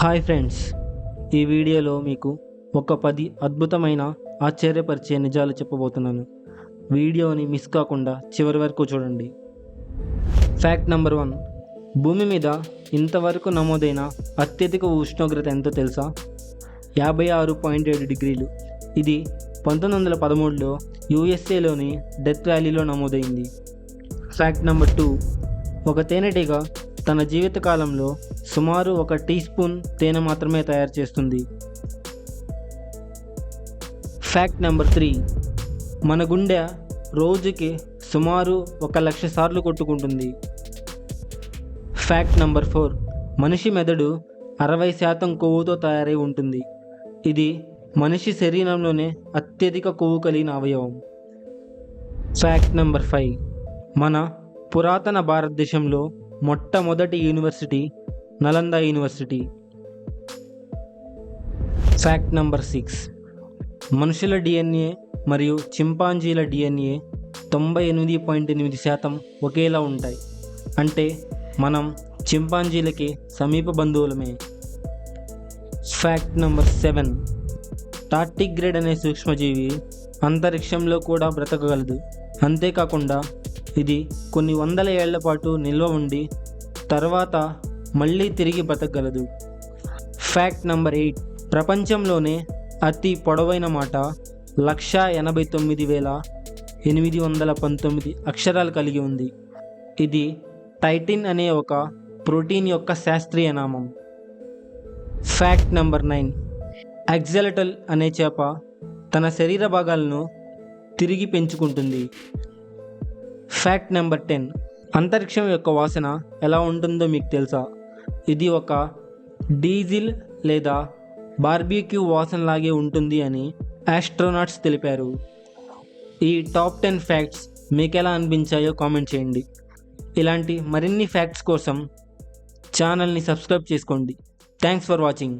Hi friends ఈ వీడియోలో మీకు ఒక పది అద్భుతమైన ఆశ్చర్యపరిచే నిజాలు చెప్పబోతున్నాను. వీడియోని మిస్ కాకుండా చివరి వరకు చూడండి. Fact number one. భూమి మీద ఇంతవరకు నమోదైన అత్యధిక ఉష్ణోగ్రత ఎంతో తెలుసా? యాభై ఆరు పాయింట్ ఏడు డిగ్రీలు. ఇది పంతొమ్మిది వందల పదమూడులో యూఎస్ఏలోని డెత్ వ్యాలీలో నమోదైంది. Fact number two. ఒక తేనెటీగ తన జీవితకాలంలో సుమారు ఒక టీ స్పూన్ తేనె మాత్రమే తయారు చేస్తుంది. ఫ్యాక్ట్ నెంబర్ త్రీ మన గుండె రోజుకి సుమారు ఒక లక్ష సార్లు కొట్టుకుంటుంది. ఫ్యాక్ట్ నెంబర్ ఫోర్ మనిషి మెదడు అరవై శాతం కొవ్వుతో తయారై ఉంటుంది. ఇది మనిషి శరీరంలోనే అత్యధిక కొవ్వు కలిగిన అవయవం. ఫ్యాక్ట్ నెంబర్ ఫైవ్ మన పురాతన భారతదేశంలో మొట్టమొదటి university Nalanda university. Fact number six మనుషుల డిఎన్ఏ మరియు చింపాంజీల డిఎన్ఏ తొంభై ఎనిమిది పాయింట్ ఎనిమిది శాతం ఒకేలా ఉంటాయి. అంటే మనం చింపాంజీలకి సమీప బంధువులమే. ఫ్యాక్ట్ నంబర్ సెవెన్ టార్టిగ్రేడ్ అనే సూక్ష్మజీవి అంతరిక్షంలో కూడా బ్రతకగలదు. అంతేకాకుండా ఇది కొన్ని వందల ఏళ్ళ పాటు నిల్వ ఉండి తర్వాత మళ్ళీ తిరిగి బ్రతకగలదు ఫ్యాక్ట్ నంబర్ ఎయిట్. ప్రపంచంలోనే అతి పొడవైన మాట లక్ష ఎనభై తొమ్మిది వేల ఎనిమిది వందల పంతొమ్మిది అక్షరాలు కలిగి ఉంది. ఇది టైటిన్ అనే ఒక ప్రోటీన్ యొక్క శాస్త్రీయ నామం. Fact number nine. ఎగ్జలటల్ అనే చేప తన శరీర భాగాలను తిరిగి పెంచుకుంటుంది. ఫ్యాక్ట్ నెంబర్ టెన్ అంతరిక్షం యొక్క వాసన ఎలా ఉంటుందో మీకు తెలుసా? ఇది ఒక డీజిల్ లేదా బార్బీక్యూ వాసనలాగే ఉంటుంది అని ఆస్ట్రోనాట్స్ తెలిపారు. ఈ టాప్ టెన్ ఫ్యాక్ట్స్ మీకు ఎలా అనిపించాయో కామెంట్ చేయండి. ఇలాంటి మరిన్ని ఫ్యాక్ట్స్ కోసం ఛానల్ని సబ్స్క్రైబ్ చేసుకోండి. Thanks for watching